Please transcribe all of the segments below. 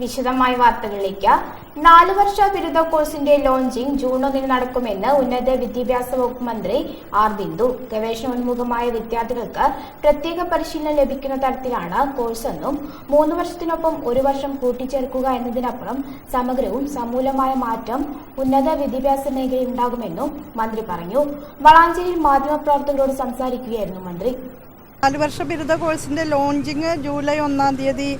വിശദമായ വാർത്തകളിലേക്ക്. നാല് വർഷ ബിരുദ കോഴ്സിന്റെ ലോഞ്ചിംഗ് ജൂൺ ഒന്നിന് നടക്കുമെന്ന് ഉന്നത വിദ്യാഭ്യാസ വകുപ്പ് മന്ത്രി ആർ ബിന്ദു. ഗവേഷണോന്മുഖമായ വിദ്യാർത്ഥികൾക്ക് പ്രത്യേക പരിശീലനം ലഭിക്കുന്ന തരത്തിലാണ് കോഴ്സെന്നും മൂന്ന് വർഷത്തിനൊപ്പം ഒരു വർഷം കൂട്ടിച്ചേർക്കുക എന്നതിനപ്പുറം സമഗ്രവും സമൂലമായ മാറ്റം ഉന്നത വിദ്യാഭ്യാസ മേഖലയിൽ ഉണ്ടാകുമെന്നും മന്ത്രി പറഞ്ഞു. വളാഞ്ചേരിയിൽ മാധ്യമപ്രവർത്തകരോട് സംസാരിക്കുകയായിരുന്നു മന്ത്രി. നാല് വർഷ ബിരുദ കോഴ്സിന്റെ ലോഞ്ചിങ് ജൂലൈ ഒന്നാം തീയതി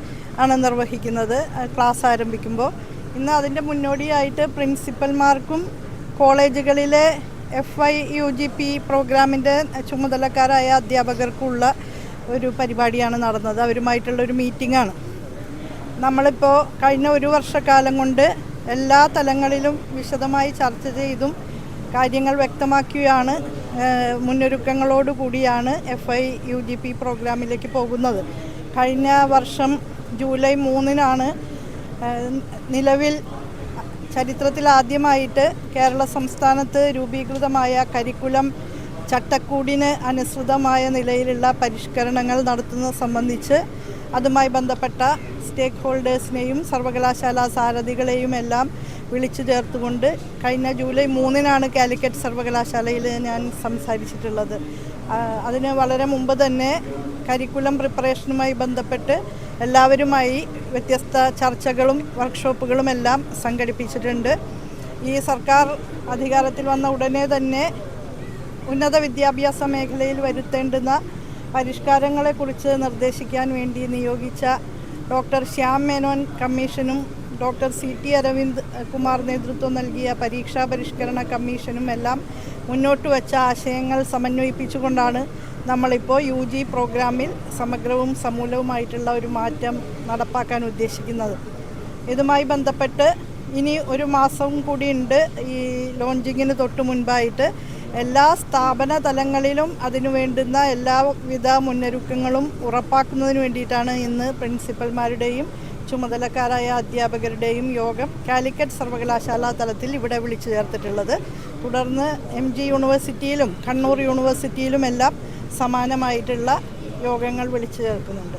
ആണ് നിർവഹിക്കുന്നത്. ക്ലാസ് ആരംഭിക്കുമ്പോൾ ഇന്ന് അതിന്റെ മുന്നോടിയായിട്ട് പ്രിൻസിപ്പൽമാർക്കും കോളേജുകളിലെ F I U G P പ്രോഗ്രാമിന്റെ ചുമതലക്കാരായ അധ്യാപകർക്കുള്ള ഒരു പരിപാടിയാണ് നടന്നത്. അവരുമായിട്ടുള്ള ഒരു മീറ്റിംഗ് ആണ്. നമ്മളിപ്പോൾ കഴിഞ്ഞ ഒരു വർഷക്കാലം കൊണ്ട് എല്ലാ തലങ്ങളിലും വിശദമായി ചർച്ച ചെയ്തും കാര്യങ്ങൾ വ്യക്തമാക്കിയാണ് മുന്നൊരുക്കങ്ങളോട് കൂടിയാണ് F I U G P പ്രോഗ്രാമിലേക്ക് പോകുന്നത്. കഴിഞ്ഞ വർഷം ജൂലൈ മൂന്നിനാണ് നിലവിൽ ചരിത്രത്തിൽ ആദ്യമായിട്ട് കേരള സംസ്ഥാനത്ത് രൂപീകൃതമായ കരിക്കുലം ചട്ടക്കൂടിന് അനുസൃതമായ നിലയിലുള്ള പരിഷ്കരണങ്ങൾ നടത്തുന്നത് സംബന്ധിച്ച് അതുമായി ബന്ധപ്പെട്ട സ്റ്റേക്ക് ഹോൾഡേഴ്സിനെയും സർവകലാശാല സാരഥികളെയും എല്ലാം വിളിച്ചു ചേർത്തുകൊണ്ട് കഴിഞ്ഞ ജൂലൈ മൂന്നിനാണ് കാലിക്കറ്റ് സർവകലാശാലയിൽ ഞാൻ സംസാരിച്ചിട്ടുള്ളത്. അതിന് വളരെ മുമ്പ് തന്നെ കരിക്കുലം പ്രിപ്പറേഷനുമായി ബന്ധപ്പെട്ട് എല്ലാവരുമായി വ്യത്യസ്ത ചർച്ചകളും വർക്ക്ഷോപ്പുകളും എല്ലാം സംഘടിപ്പിച്ചിട്ടുണ്ട്. ഈ സർക്കാർ അധികാരത്തിൽ വന്ന ഉടനെ തന്നെ ഉന്നത വിദ്യാഭ്യാസ മേഖലയിൽ വരുത്തേണ്ടുന്ന പരിഷ്കാരങ്ങളെക്കുറിച്ച് നിർദ്ദേശിക്കാൻ വേണ്ടി നിയോഗിച്ച ഡോക്ടർ ശ്യാം മേനോൻ കമ്മീഷനും doctor C T Aravind Kumar നേതൃത്വം നൽകിയ പരീക്ഷാ പരിഷ്കരണ കമ്മീഷനും എല്ലാം മുന്നോട്ട് വച്ച ആശയങ്ങൾ സമന്വയിപ്പിച്ചുകൊണ്ടാണ് നമ്മളിപ്പോൾ യു ജി പ്രോഗ്രാമിൽ സമഗ്രവും സമൂലവുമായിട്ടുള്ള ഒരു മാറ്റം നടപ്പാക്കാൻ ഉദ്ദേശിക്കുന്നത്. ഇതുമായി ബന്ധപ്പെട്ട് ഇനി ഒരു മാസം കൂടിയുണ്ട് ഈ ലോഞ്ചിങ്ങിന് തൊട്ട് മുൻപായിട്ട് എല്ലാ സ്ഥാപന തലങ്ങളിലും അതിനു വേണ്ടുന്ന എല്ലാവിധ മുന്നൊരുക്കങ്ങളും ഉറപ്പാക്കുന്നതിന് വേണ്ടിയിട്ടാണ് ഇന്ന് പ്രിൻസിപ്പൽമാരുടെയും ചുമതലക്കാരായ അധ്യാപകരുടെയും യോഗം കാലിക്കറ്റ് സർവകലാശാല തലത്തിൽ ഇവിടെ വിളിച്ചു ചേർത്തിട്ടുള്ളത്. തുടർന്ന് എം ജി യൂണിവേഴ്സിറ്റിയിലും കണ്ണൂർ യൂണിവേഴ്സിറ്റിയിലുമെല്ലാം സമാനമായിട്ടുള്ള യോഗങ്ങൾ വിളിച്ചു ചേർക്കുന്നുണ്ട്.